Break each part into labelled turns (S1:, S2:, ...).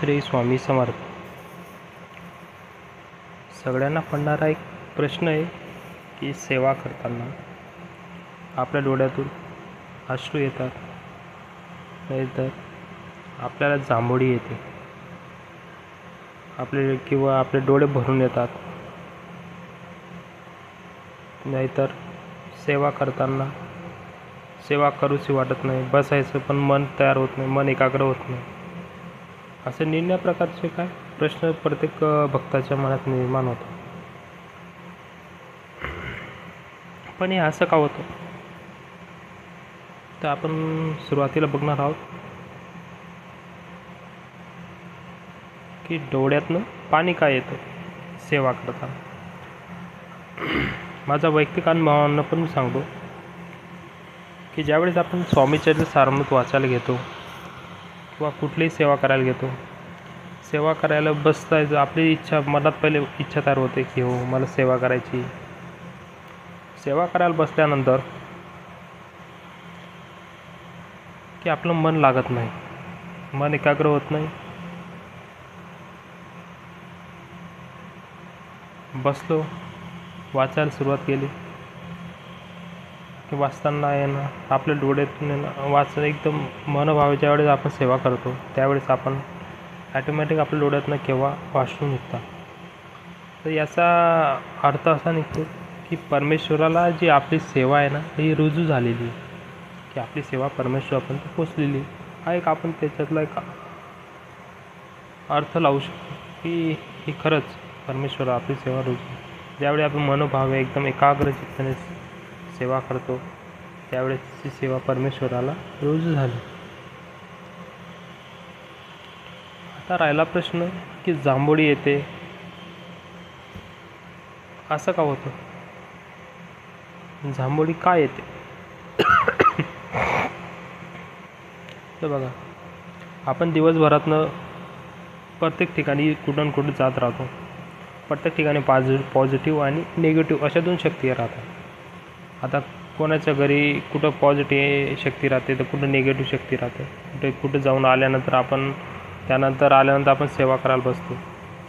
S1: श्री स्वामी समर्थ. सगळ्यांना पडणारा एक प्रश्न आहे की सेवा करताना आपल्या डोळ्यातून अश्रू येतात नाहीतर आपल्याला जांभोळी येते. आपले किंवा आपले डोळे भरून येतात. नाहीतर सेवा करताना सेवा करूशी वाटत नाही बसायचं पण मन तयार होत नाही मन एकाग्र होत नाही. असे निम्न प्रकारचे काय प्रश्न प्रत्येक भक्ताच्या मनात निर्माण होतो पण हे असं का होतं? तर आपण सुरुवातीला बघणार आहोत की डोळ्यातनं पाणी काय येतं सेवा करताना? माझा वैयक्तिक अनुभवांना पण मी सांगतो की ज्यावेळेस आपण स्वामीचरित्र सारमत वाचायला घेतो किंवा कुठलीही सेवा करायला घेतो. सेवा करायला बसतायचं आपली इच्छा मनात पहिले इच्छा तयार होते की हो मला सेवा करायची. सेवा करायला बसल्यानंतर की आपलं मन लागत नाही. मन एकाग्र होत नाही. बसलो वाचायला सुरुवात केली. की वाचताना येणं आपल्या डोळ्यातून येणं ना एकदम मनोभाव ज्यावेळेस आपण सेवा करतो. त्यावेळेस आपण ॲटोमॅटिक आपल्या डोळ्यातनं केव्हा वाचून निघतात तर याचा अर्थ असा निघतो की परमेश्वराला जी आपली सेवा आहे ना ही रुजू झालेली आहे. की आपली सेवा परमेश्वरापर्यंत पोचलेली हा एक आपण त्याच्यातला एक अर्थ लावू शकतो की ही खरंच परमेश्वर आपली सेवा रुजू ज्यावेळी आपण मनोभावे एकदम एकाग्र चित्ताने सेवा करतो. त्यावेळेस ती सेवा परमेश्वराला रोज झाली. आता राहिला प्रश्न की जांभोळी येते. असं का होतं? जांभोळी का येते? तर बघा आपण दिवसभरातनं प्रत्येक ठिकाणी कुठून न कुठं जात राहतो. प्रत्येक ठिकाणी पॉझि पॉझिटिव्ह आणि निगेटिव्ह अशा दोन शक्ती राहतात. आता कोणाच्या घरी कुठं पॉझिटिव्ह शक्ती राहते तर कुठं निगेटिव्ह शक्ती राहते. कुठे कुठं जाऊन आल्यानंतर आपण त्यानंतर आल्यानंतर आपण सेवा करायला बसतो.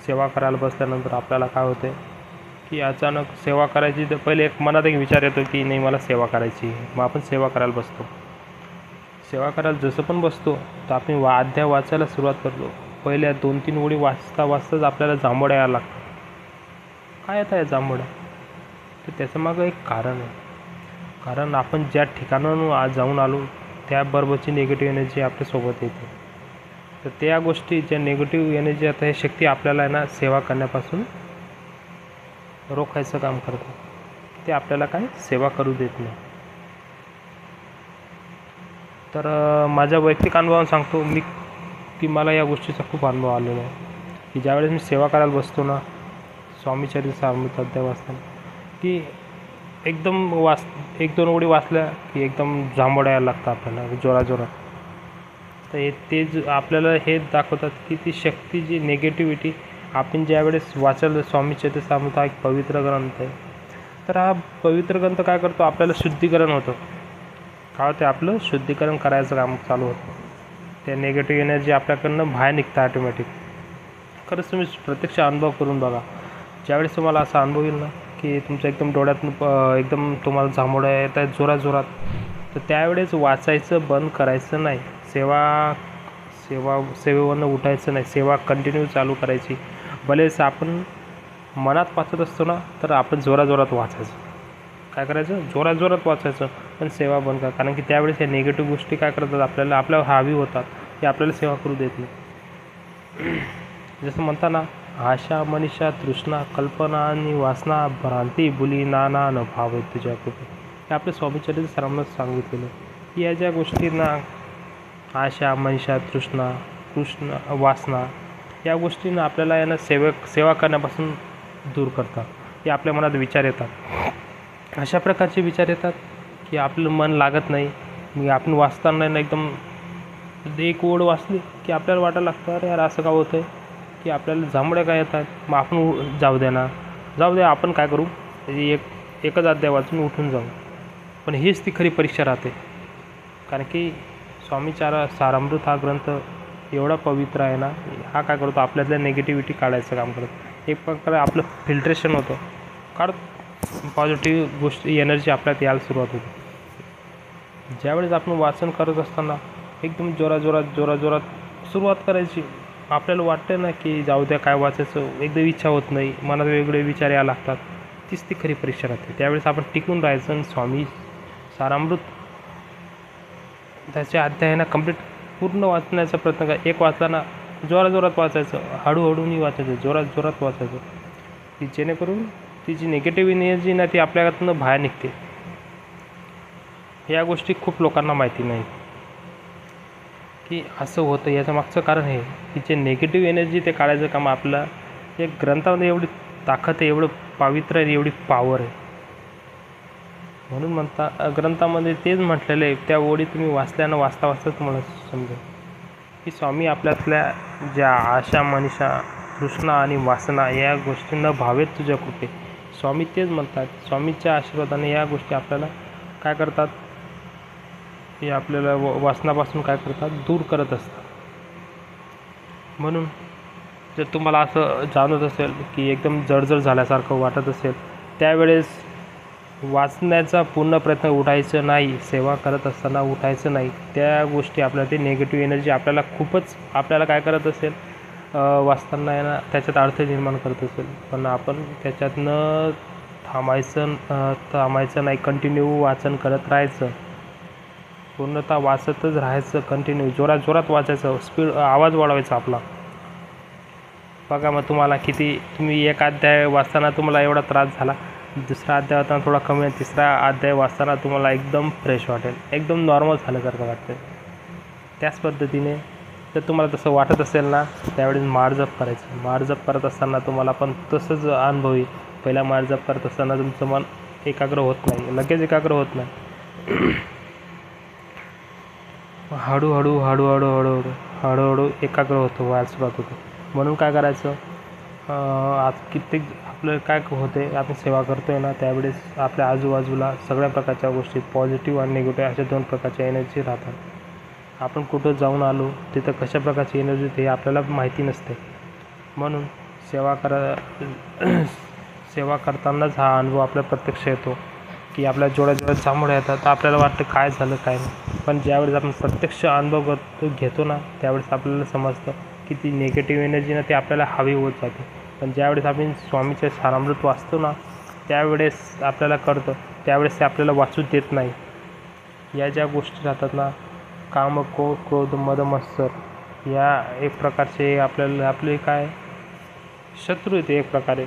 S1: सेवा करायला बसल्यानंतर आपल्याला काय होते की अचानक सेवा करायची तर पहिले एक मनात एक विचार येतो की नाही मला सेवा करायची आहे. मग आपण सेवा करायला बसतो. सेवा करायला जसं पण बसतो तर आपण वा अध्याय वाचायला सुरुवात करतो. पहिल्या दोन तीन ओळी वाचता वाचताच आपल्याला जांभळ्या यायला लागतं काय आता या जांभळ्या? तर त्याचं मागं एक कारण आहे. कारण आपण ज्या ठिकाणाहून आज जाऊन आलो त्याबरोबरची निगेटिव्ह एनर्जी आपल्यासोबत येते. तर त्या गोष्टी ज्या निगेटिव्ह एनर्जी आता हे शक्ती आपल्याला आहे ना सेवा करण्यापासून रोखायचं काम करतं ते आपल्याला काय? सेवा करू देत नाही. तर माझ्या वैयक्तिक अनुभवानं सांगतो मी की मला या गोष्टीचा खूप अनुभव आलेला आहे. की ज्यावेळेस मी सेवा करायला बसतो ना स्वामीचरित्र सामृत अध्याय वाचताना की एकदम वाच एक दोन ओळी वाचल्या की एकदम जांभोळ्या यायला लागतं आपल्याला जोरा जोरात. तर हे ते ज आपल्याला हे दाखवतात की ती शक्ती जी निगेटिव्हिटी आपण ज्यावेळेस वाचायला स्वामी सामृत हा एक पवित्र ग्रंथ आहे. तर हा पवित्र ग्रंथ काय करतो? आपल्याला शुद्धीकरण होतं. काय होते? आपलं शुद्धीकरण करायचं काम चालू होतं. त्या नेगेटिव्ह एनर्जी आपल्याकडनं बाहेर निघतं ऑटोमॅटिक खरंच तुम्ही प्रत्यक्ष अनुभव करून बघा. ज्यावेळेस तुम्हाला असा अनुभव येईल ना की तुमच्या एकदम डोळ्यातून एकदम तुम्हाला जांभोळ्या येत आहेत जोराजोरात तर त्यावेळेस वाचायचं बंद करायचं नाही. सेवा सेवा सेवेवरनं उठायचं नाही. सेवा कंटिन्यू चालू करायची. भलेच आपण मनात वाचत असतो ना तर आपण जोराजोरात वाचायचं. काय करायचं? जोराजोरात वाचायचं. पण सेवा बंद करा. कारण की त्यावेळेस ह्या निगेटिव्ह गोष्टी काय करतात? आपल्याला आपल्यावर हावी होतात. की आपल्याला सेवा करू देत नाही. जसं म्हणता ना आशा मनीषा तृष्णा कल्पना आणि वासना भ्रांती बुली नाना न भाव आहे तुझ्या कृपे हे आपल्या स्वामीचरित्र सरांना सांगितलेलं की या ज्या गोष्टींना आशा मनीषा तृष्णा कृष्ण वासना या गोष्टींना आपल्याला यांना सेवक सेवा करण्यापासून दूर करतात. हे आपल्या मनात विचार येतात. अशा प्रकारचे विचार येतात की आपलं मन लागत नाही. मग आपण वाचताना एकदम एक ओढ वाचली की आपल्याला वाटायला लागतं अरे यार असं का होतं आहे की आपल्याला जांभळ्या काय येतात? मग आपण उ- जाऊ द्या ना. जाऊ द्या आपण काय करू? त्याची एक एकच अध्याय वाचून उठून जाऊ. पण हीच ती खरी परीक्षा राहते. कारण की स्वामीचारा सारामृत हा ग्रंथ एवढा पवित्र आहे ना हा काय करतो? आपल्यातल्या निगेटिव्हिटी काढायचं काम करत. एक प्रकारे आपलं फिल्ट्रेशन होतं. काढ पॉझिटिव्ह गोष्टी एनर्जी आपल्यात यायला सुरुवात होते. ज्यावेळेस आपण वाचन करत असताना एकदम जोराजोरात जोरात जोरात सुरुवात करायची. आपल्याला वाटतं ना की जाऊ द्या काय वाचायचं एकदम इच्छा होत नाही मनात वेगवेगळे विचार यायला लागतात. तीच ती खरी परीक्षा राहते. त्यावेळेस आपण टिकून राहायचं आणि स्वामी सारामृत त्याच्या अध्यायांना कंप्लीट पूर्ण वाचण्याचा प्रयत्न करा. एक वाचताना जोराजोरात जोरात जोरात वाचायचं हळूहळूनी वाचायचं जोरात जोरात वाचायचं. की जेणेकरून ती जी निगेटिव्ह एनर्जी ना ती आपल्यातनं बाहेर निघते. या गोष्टी खूप लोकांना माहिती नाही की असं होतं याचं मागचं कारण हे. की जे निगेटिव्ह एनर्जी ते काढायचं काम आपलं या ग्रंथामध्ये एवढी ताकद आहे एवढं पावित्र्य आहे एवढी पॉवर आहे. म्हणून म्हणता ग्रंथामध्ये तेच म्हटलेलं आहे त्या ओळी तुम्ही वाचल्यानं वाचता वाचता तुम्हाला समजेल. की स्वामी आपल्यातल्या ज्या आशा मनीषा तृष्णा आणि वासना या गोष्टींना भावेत तुझ्या कृपे स्वामी तेच म्हणतात स्वामीच्या आशीर्वादाने या गोष्टी आपल्याला काय करतात? हे आपल्याला व वाचनापासून काय करतात? दूर करत असतात. म्हणून जर तुम्हाला असं जाणवत असेल की एकदम जडजड झाल्यासारखं वाटत असेल त्यावेळेस वाचण्याचा पूर्ण प्रयत्न उठायचं नाही सेवा करत असताना उठायचं नाही. त्या गोष्टी आपल्याला ते निगेटिव्ह एनर्जी आपल्याला खूपच आपल्याला काय करत असेल? वाचताना आहे ना त्याच्यात अडथळे निर्माण करत असेल. पण आपण त्याच्यातनं थांबायचं थांबायचं नाही कंटिन्यू वाचन करत राहायचं. पूर्णतः वाचतच राहायचं कंटिन्यू जोरात जोरात वाचायचं स्पीड आवाज वाढवायचा आपला. बघा मग तुम्हाला किती तुम्ही एक अध्याय वाचताना तुम्हाला एवढा त्रास झाला. दुसरा अध्याय वाचताना थोडा कमी आहे. तिसरा अध्याय वाचताना तुम्हाला एकदम फ्रेश वाटेल. एकदम नॉर्मल झाल्यासारखं वाटतं त्याच पद्धतीने जर तुम्हाला तसं वाटत असेल ना त्यावेळेस मारजप करायचं. मारजप करत असताना तुम्हाला पण तसंच अनुभव येईल. पहिला मारजप करत असताना तुमचं मन एकाग्र होत नाही. लगेच एकाग्र होत नाही. हळूहळू हळूहळू हळूहळू हळूहळू एकाग्र होतो व्हायला सुरुवात होतो. म्हणून काय करायचं? आज कित्येक आपलं काय होते आपण सेवा करतो आहे ना त्यावेळेस आपल्या आजूबाजूला सगळ्या प्रकारच्या गोष्टी पॉझिटिव्ह आणि निगेटिव्ह अशा दोन प्रकारच्या एनर्जी राहतात. आपण कुठं जाऊन आलो तिथं कशा प्रकारची एनर्जी ते आपल्याला माहिती नसते. म्हणून सेवा करा सेवा करतानाच हा अनुभव आपल्या प्रत्यक्ष येतो. की आपल्या जोड्या जोड्या जांभळ्या येतात. तर आपल्याला वाटतं काय झालं काय नाही. पण ज्यावेळेस आपण प्रत्यक्ष अनुभव करतो घेतो ना त्यावेळेस आपल्याला समजतं की ती निगेटिव्ह एनर्जी ना ती आपल्याला हवी होत जाते. पण ज्यावेळेस आपण स्वामीचे सारामृत वाचतो ना त्यावेळेस आपल्याला कळतं त्यावेळेस ते आपल्याला वाचू देत नाही. या ज्या गोष्टी राहतात ना काम को क्रोध मद मत्सर या एक प्रकारचे आपल्याला आपले काय? शत्रू येते एक प्रकारे.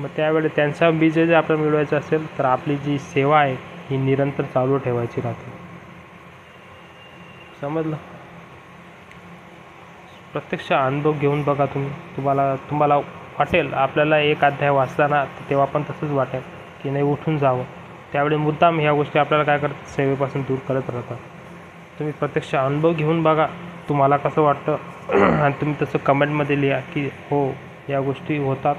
S1: मग त्यावेळेस त्यांचा विजय जर आपल्याला मिळवायचा असेल तर आपली जी सेवा आहे ही निरंतर चालू ठेवायची राहते. समजलं? प्रत्यक्ष अनुभव घेऊन बघा तुम्ही. तुम्हाला तुम्हाला वाटेल आपल्याला एक अध्याय वाचताना तेव्हा पण तसंच वाटेल की नाही उठून जावं. त्यावेळी मुद्दाम ह्या गोष्टी आपल्याला काय करतात? सेवेपासून दूर करत राहतात. तुम्ही प्रत्यक्ष अनुभव घेऊन बघा तुम्हाला कसं वाटतं? आणि तुम्ही तसं कमेंटमध्ये लिहा की हो या गोष्टी होतात.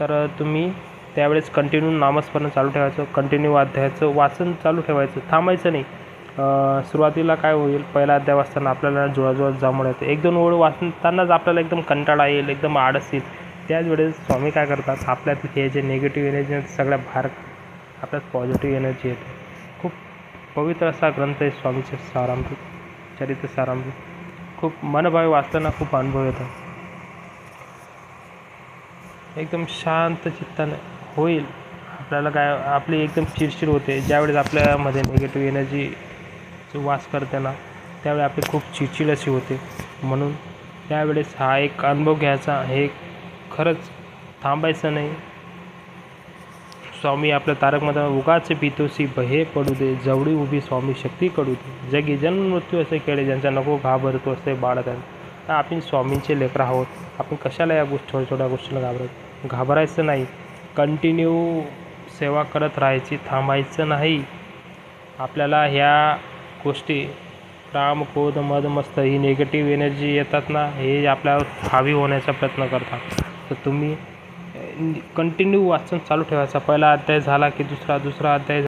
S1: तर तुम्ही त्यावेळेस कंटिन्यू नामस्मरण चालू ठेवायचं कंटिन्यू अध्यायाचं वाचन चालू ठेवायचं थांबायचं नाही. सुरुवातीला काय होईल पहिला अध्याय वाचताना आपल्याला जुळाजुळात जांभळ येतं एक दोन ओळ वाचतानाच आपल्याला एकदम कंटाळा येईल एकदम आळस येईल. त्याच वेळेस स्वामी काय करतात आपल्यात हे जे निगेटिव्ह एनर्जी सगळ्या बाहेर आपल्यात पॉझिटिव्ह एनर्जी येते. खूप पवित्र असा ग्रंथ आहे स्वामीचे सारामृत चरित्र सारामृत. खूप मनभावे वाचताना खूप अनुभव येतात. एकदम शांत चित्ताने होईल. आपल्याला काय आपली एकदम चिडचिड होते. ज्यावेळेस आपल्यामध्ये निगेटिव्ह एनर्जी वास करते ना त्यावेळी आपली खूप चिडचिड अशी होते. म्हणून त्यावेळेस हा एक अनुभव घ्यायचा. हे खरंच थांबायचं नाही. स्वामी आपल्या तारकमध्ये उगाच पितोसी बहे पडू दे जवळी उभी स्वामी शक्ती कडू दे. जगी जन्म मृत्यू असे केले ज्यांचा नको घाबरतो असे त्यांना तर आपण स्वामींचे लेकर आहोत. आपण कशाला या गोष्टी छोट्या छोट्या गोष्टीला घाबरत? घाबरायचं नाही. कंटिन्यू सेवा करत राहायची थांबायचं नाही. आपल्याला ह्या गोष्टी राम क्रोध मद मस्त ही निगेटिव्ह एनर्जी येतात ना हे आपल्यावर हावी होण्याचा प्रयत्न करतात. तर तुम्ही कंटिन्यू वाचन चालू ठेवायचा. पहिला अध्याय झाला की दुसरा दुसरा अध्याय